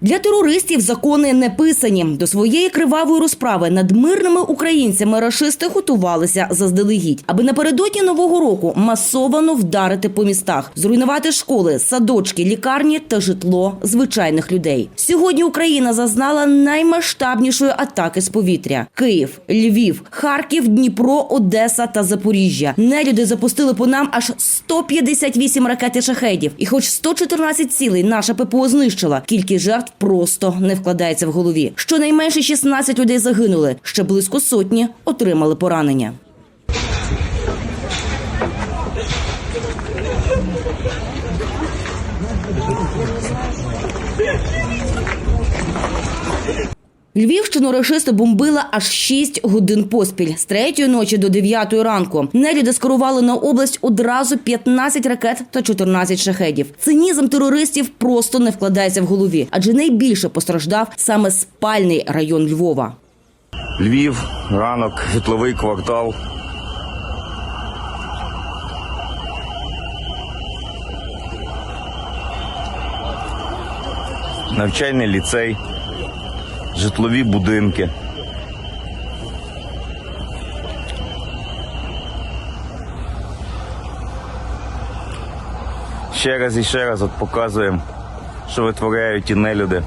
Для терористів закони не писані. До своєї кривавої розправи над мирними українцями рашисти готувалися заздалегідь, аби напередодні нового року масовано вдарити по містах, зруйнувати школи, садочки, лікарні та житло звичайних людей. Сьогодні Україна зазнала наймасштабнішої атаки з повітря: Київ, Львів, Харків, Дніпро, Одеса та Запоріжжя. Нелюди запустили по нам аж 158 ракет і шахедів. І хоч 114 цілей наша ППО знищила, кількість жертв просто не вкладається в голові. Щонайменше 16 людей загинули, ще близько сотні отримали поранення. Львівщину рашисти бомбили аж 6 годин поспіль з третьої ночі до 9 ранку. Нелюди скерували на область одразу 15 ракет та 14 шахедів. Цинізм терористів просто не вкладається в голові, адже найбільше постраждав саме спальний район Львова. Львів, ранок, житловий квартал. Навчальний ліцей, житлові будинки. Ще раз і ще раз от показуємо, що витворяють ті нелюди.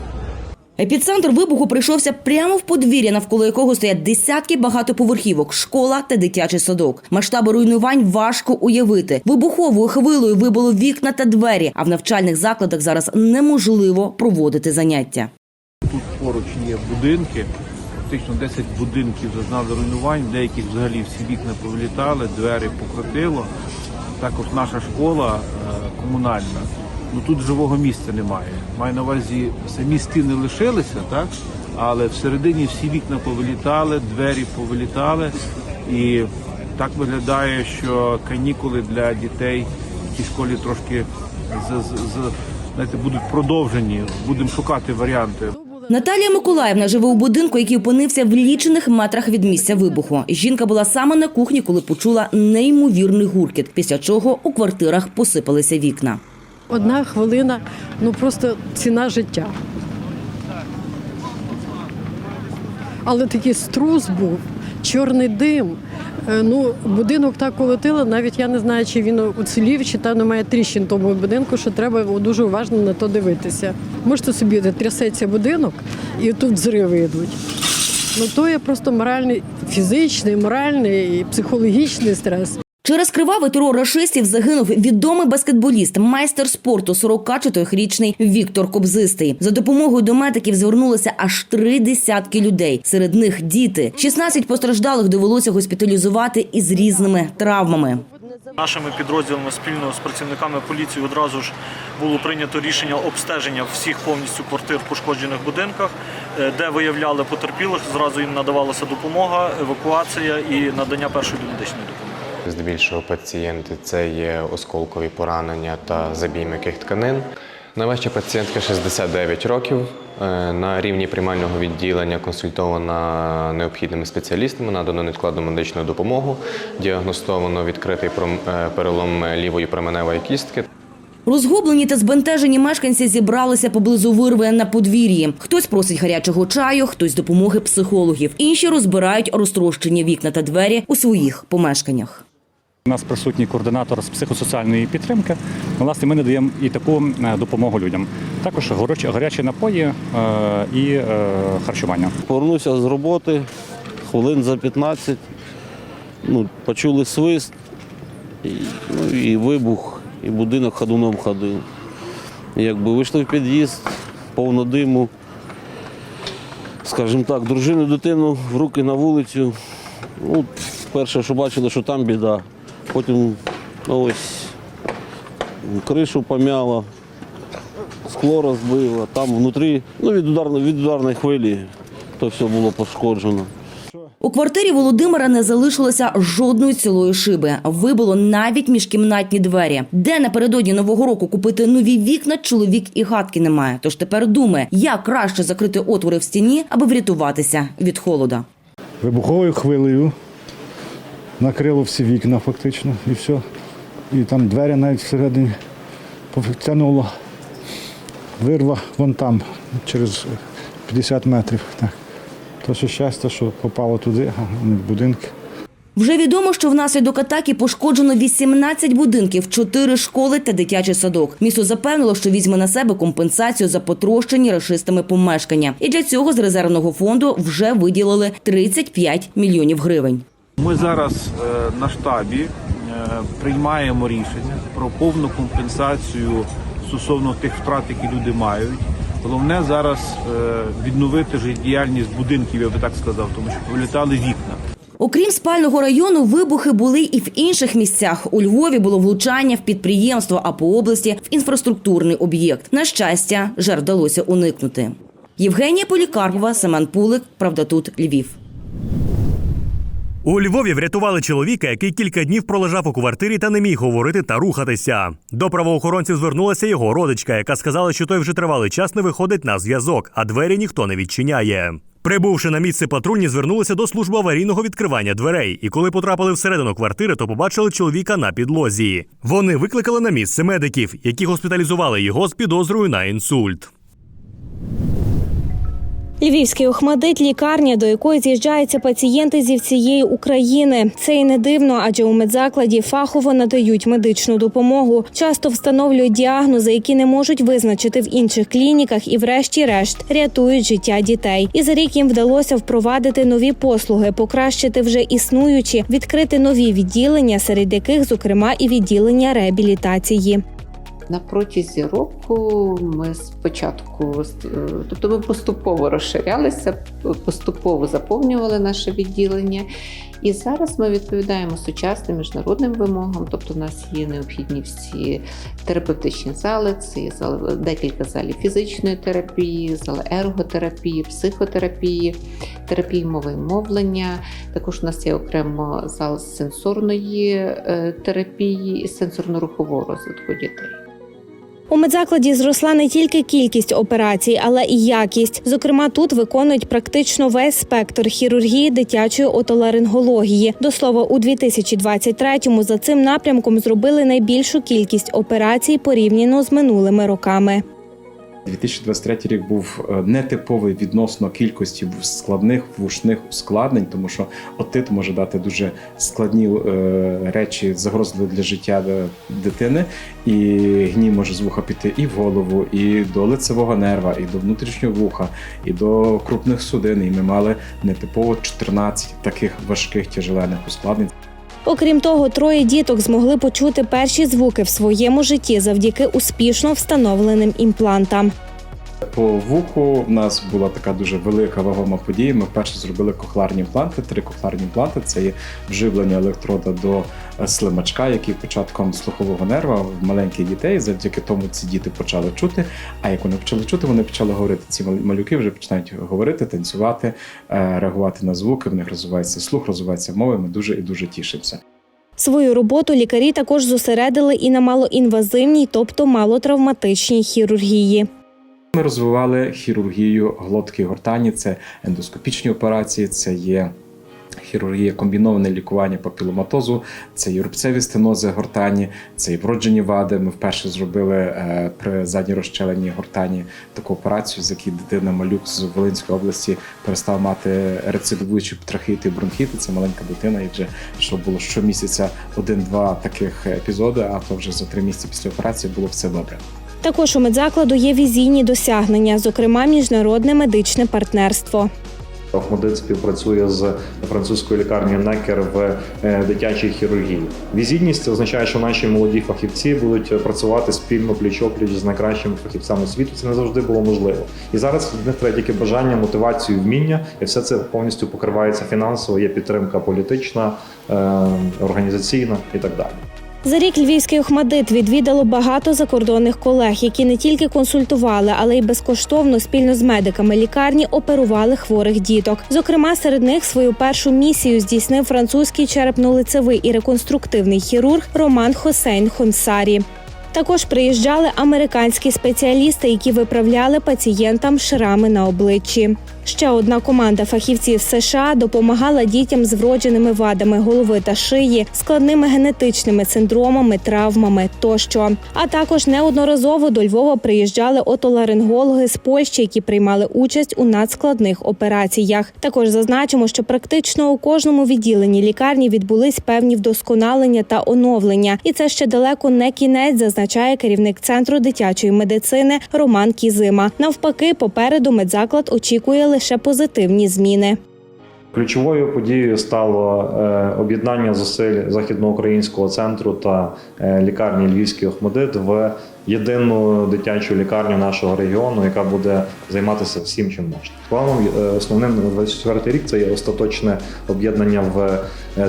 Епіцентр вибуху прийшовся прямо в подвір'я, навколо якого стоять десятки багатоповерхівок, школа та дитячий садок. Масштаби руйнувань важко уявити. Вибуховою хвилою вибило вікна та двері, а в навчальних закладах зараз неможливо проводити заняття. Тут поруч є будинки. Фактично 10 будинків зазнали руйнувань, деяких взагалі всі вікна повилітали, двері покрутило. Також наша школа е, комунальна. Ну тут живого місця немає. Маю на увазі, самі стіни лишилися, так? Але всередині всі вікна повилітали, двері повилітали. І так виглядає, що канікули для дітей в цій школі трошки з, з, з, знаєте, будуть продовжені. Будемо шукати варіанти. Наталія Миколаївна живе у будинку, який опинився в лічених метрах від місця вибуху. Жінка була саме на кухні, коли почула неймовірний гуркіт, після чого у квартирах посипалися вікна. Одна хвилина, ну просто ціна життя. Але такий струс був, чорний дим. Е, Ну, будинок так колотило, навіть я не знаю, чи він уцілів, чи там немає тріщин тому будинку, що треба дуже уважно на то дивитися. Можете собі трясеться будинок і тут взриви йдуть. Ну то є просто моральний, фізичний, моральний і психологічний стрес. Через кривавий терор рашистів загинув відомий баскетболіст, майстер спорту 44-річний Віктор Кобзистий. За допомогою до медиків звернулося аж три десятки людей. Серед них діти. 16 постраждалих довелося госпіталізувати із різними травмами. Нашими підрозділами спільно з працівниками поліції одразу ж було прийнято рішення обстеження всіх повністю квартир в пошкоджених будинках, е, де виявляли потерпілих. Зразу їм надавалася допомога, евакуація і надання першої медичної допомоги. Здебільшого пацієнти це є осколкові поранення та забій м'яких тканин. Найважча пацієнтка 69 років. Е, На рівні приймального відділення консультована необхідними спеціалістами, надано невідкладну медичну допомогу, діагностовано відкритий е, перелом лівої променевої кістки. Розгублені та збентежені мешканці зібралися поблизу вирви на подвір'ї. Хтось просить гарячого чаю, хтось допомоги психологів. Інші розбирають розтрощені вікна та двері у своїх помешканнях. У нас присутній координатор з психосоціальної підтримки. Власне, ми надаємо і таку е, допомогу людям. Також гарячі напої е, і е, харчування. Повернувся з роботи хвилин за 15. Ну, почули свист, і, ну, і вибух, і будинок ходуном ходив. Якби вийшли в під'їзд, повно диму. Скажімо так, дружину, дитину в руки на вулицю. Ну, перше, що бачили, що там біда. Потім ну, ось кришу помяло, скло розбило, там внутрі, ну, від ударної, від ударної хвилі то все було пошкоджено. У квартирі Володимира не залишилося жодної цілої шиби. Вибило навіть міжкімнатні двері. Де напередодні нового року купити нові вікна, чоловік і гадки не має. Тож тепер думає, як краще закрити отвори в стіні, аби врятуватися від холода. вибуховою хвилею накрило всі вікна фактично і все. І там двері навіть всередині потягнуло. вирва вон там, через 50 метрів. Так. То ще щастя, що попало туди, а не в будинки. Вже відомо, що внаслідок атаки пошкоджено 18 будинків, 4 школи та дитячий садок. Місто запевнило, що візьме на себе компенсацію за потрощені рашистами помешкання. І для цього з резервного фонду вже виділили 35 мільйонів гривень. Ми зараз е, на штабі е, приймаємо рішення про повну компенсацію стосовно тих втрат, які люди мають. Головне зараз е, відновити життєдіяльність будинків, я би так сказав, тому що повилітали вікна. Окрім спального району, вибухи були і в інших місцях. У Львові було влучання в підприємство, а по області в інфраструктурний об'єкт. На щастя, жертв вдалося уникнути. Євгенія Полікарпова, Семен Пулик, Правда тут Львів. У Львові врятували чоловіка, який кілька днів пролежав у квартирі та не міг говорити та рухатися. До правоохоронців звернулася його родичка, яка сказала, що той вже тривалий час не виходить на зв'язок, а двері ніхто не відчиняє. Прибувши на місце патрульні, звернулися до служби аварійного відкривання дверей. І коли потрапили всередину квартири, то побачили чоловіка на підлозі. Вони викликали на місце медиків, які госпіталізували його з підозрою на інсульт. Львівський Охмадит – лікарня, до якої з'їжджаються пацієнти зі всієї України. Це і не дивно, адже у медзакладі фахово надають медичну допомогу. Часто встановлюють діагнози, які не можуть визначити в інших клініках, і, врешті-решт, рятують життя дітей. І за рік їм вдалося впровадити нові послуги, покращити вже існуючі, відкрити нові відділення, серед яких, зокрема, і відділення реабілітації. На протязі року ми спочатку, тобто ми поступово розширялися, поступово заповнювали наше відділення. І зараз ми відповідаємо сучасним міжнародним вимогам. Тобто, у нас є необхідні всі терапевтичні зали, це є зали, декілька залів фізичної терапії, зали ерготерапії, психотерапії, терапії мови і мовлення. Також у нас є окремо зал сенсорної е, терапії і сенсорно-рухового розвитку дітей. У медзакладі зросла не тільки кількість операцій, але і якість. Зокрема, тут виконують практично весь спектр хірургії дитячої отоларингології. До слова, у 2023-му за цим напрямком зробили найбільшу кількість операцій порівняно з минулими роками. 2023 рік був е, нетиповий відносно кількості складних вушних ускладнень, тому що отит може дати дуже складні е, речі, загрозливі для життя е, дитини, і гній може з вуха піти і в голову, і до лицевого нерва, і до внутрішнього вуха, і до крупних судин. І ми мали нетипово 14 таких важких тяжеленних ускладнень. Окрім того, троє діток змогли почути перші звуки в своєму житті завдяки успішно встановленим імплантам. По вуху в нас була така дуже велика вагома подія. Ми вперше зробили кохларні імпланти. Три кохларні імпланти це є вживлення електрода до е, слимачка, який початком слухового нерва в маленьких дітей. Завдяки тому ці діти почали чути. А як вони почали чути, вони почали говорити. Ці малюки вже починають говорити, танцювати, е, реагувати на звуки. В них розвивається слух, розвивається мова. Ми дуже і дуже тішимося. Свою роботу лікарі також зосередили і на малоінвазивній, тобто малотравматичній хірургії. Ми розвивали хірургію глотки і гортані, це ендоскопічні операції, це є хірургія комбіноване лікування папіломатозу, це є рубцеві стенози гортані, це і вроджені вади. Ми вперше зробили е, при задній розчеленій гортані таку операцію, з якій дитина малюк з Волинської області перестав мати рецидивуючі трахеїти і бронхіти. Це маленька дитина, і вже що було щомісяця один-два таких епізоди, а то вже за три місяці після операції було все добре. Також у медзакладу є візійні досягнення, зокрема міжнародне медичне партнерство. Охмадит співпрацює з французькою лікарнею Некер в е, дитячій хірургії. Візітність це означає, що наші молоді фахівці будуть працювати спільно пліч-опліч з найкращими фахівцями світу. Це не завжди було можливо. І зараз в них треба тільки бажання, мотивацію, вміння, і все це повністю покривається фінансово. Є підтримка політична, е, організаційна і так далі. За рік львівський охмадит відвідало багато закордонних колег, які не тільки консультували, але й безкоштовно спільно з медиками лікарні оперували хворих діток. Зокрема, серед них свою першу місію здійснив французький черепно-лицевий і реконструктивний хірург Роман Хосейн Хонсарі. Також приїжджали американські спеціалісти, які виправляли пацієнтам шрами на обличчі. Ще одна команда фахівців США допомагала дітям з вродженими вадами голови та шиї, складними генетичними синдромами, травмами тощо. А також неодноразово до Львова приїжджали отоларингологи з Польщі, які приймали участь у надскладних операціях. Також зазначимо, що практично у кожному відділенні лікарні відбулись певні вдосконалення та оновлення, і це ще далеко не кінець, зазначає керівник центру дитячої медицини Роман Кізима. Навпаки, попереду медзаклад очікує лише позитивні зміни. Ключовою подією стало е, об'єднання зусиль західноукраїнського центру та е, лікарні Львівський Охмадит в єдину дитячу лікарню нашого регіону, яка буде займатися всім, чим можна. Планом е, основним на 24 рік це є остаточне об'єднання в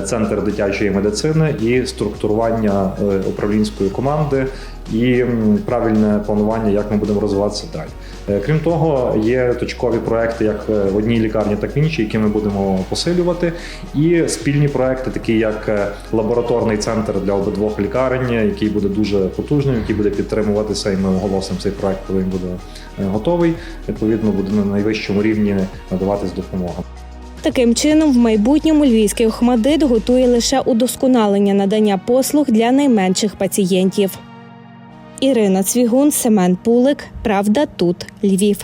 центр дитячої медицини і структурування управлінської команди і правильне планування, як ми будемо розвиватися далі. Е, Крім того, є точкові проекти як е, в одній лікарні, так і в іншій, які ми будемо посилювати. І спільні проекти, такі як е, лабораторний центр для обидвох лікарень, який буде дуже потужним, який буде підтримуватися, і ми оголосимо цей проект, коли він буде готовий. Відповідно, буде на найвищому рівні надаватись допомога. Таким чином, в майбутньому львівський охмадит готує лише удосконалення надання послуг для найменших пацієнтів. Ірина Цвігун, Семен Пулик. Правда, тут Львів.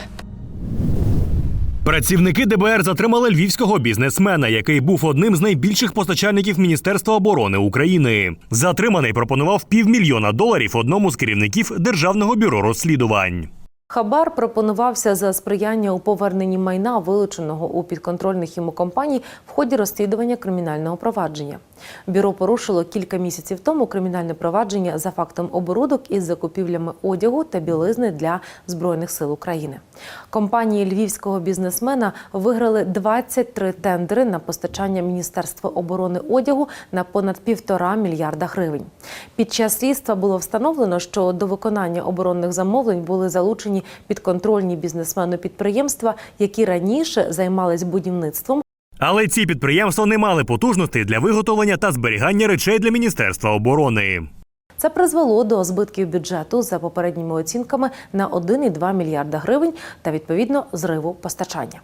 Працівники ДБР затримали львівського бізнесмена, який був одним з найбільших постачальників Міністерства оборони України. Затриманий пропонував півмільйона доларів одному з керівників Державного бюро розслідувань. Хабар пропонувався за сприяння у поверненні майна, вилученого у підконтрольних йому компаній в ході розслідування кримінального провадження. Бюро порушило кілька місяців тому кримінальне провадження за фактом оборудок із закупівлями одягу та білизни для збройних сил України. Компанії львівського бізнесмена виграли 23 тендери на постачання Міністерства оборони одягу на понад півтора мільярда гривень. Під час слідства було встановлено, що до виконання оборонних замовлень були залучені підконтрольні бізнесмену підприємства, які раніше займались будівництвом. Але ці підприємства не мали потужностей для виготовлення та зберігання речей для Міністерства оборони. Це призвело до збитків бюджету за попередніми оцінками на 1,2 мільярда гривень та відповідно зриву постачання.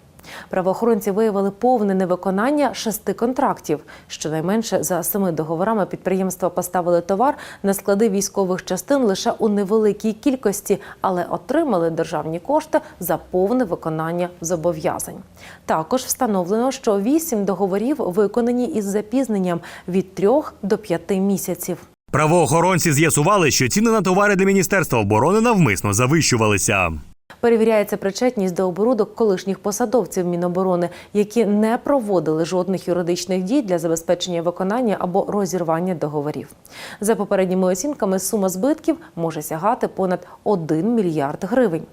Правоохоронці виявили повне невиконання шести контрактів. Щонайменше за семи договорами підприємства поставили товар на склади військових частин лише у невеликій кількості, але отримали державні кошти за повне виконання зобов'язань. Також встановлено, що вісім договорів виконані із запізненням від трьох до п'яти місяців. Правоохоронці з'ясували, що ціни на товари для Міністерства оборони навмисно завищувалися. Перевіряється причетність до оборудок колишніх посадовців Міноборони, які не проводили жодних юридичних дій для забезпечення виконання або розірвання договорів. За попередніми оцінками, сума збитків може сягати понад 1 мільярд гривень.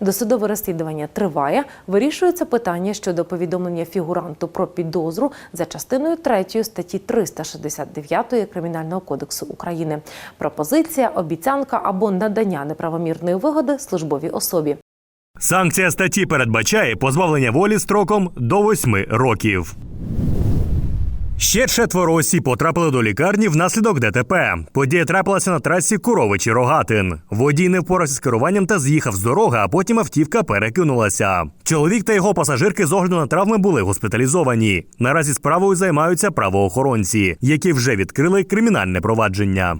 Досудове розслідування триває. Вирішується питання щодо повідомлення фігуранту про підозру за частиною 3 статті 369 Кримінального кодексу України. Пропозиція, обіцянка або надання неправомірної вигоди службовій особі. Санкція статті передбачає позбавлення волі строком до восьми років. Ще четверо осіб потрапили до лікарні внаслідок ДТП. Подія трапилася на трасі Куровичі Рогатин. Водій не впорався з керуванням та з'їхав з дороги, а потім автівка перекинулася. Чоловік та його пасажирки з огляду на травми були госпіталізовані. Наразі справою займаються правоохоронці, які вже відкрили кримінальне провадження.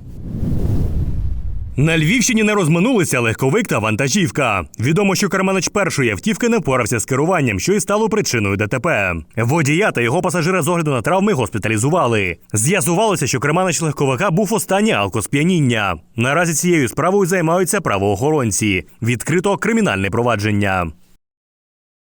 На Львівщині не розминулися легковик та вантажівка. Відомо, що керманич першої автівки не впорався з керуванням, що й стало причиною ДТП. Водія та його пасажира з огляду на травми госпіталізували. З'ясувалося, що керманич легковика був у стані алкосп'яніння. Наразі цією справою займаються правоохоронці. Відкрито кримінальне провадження.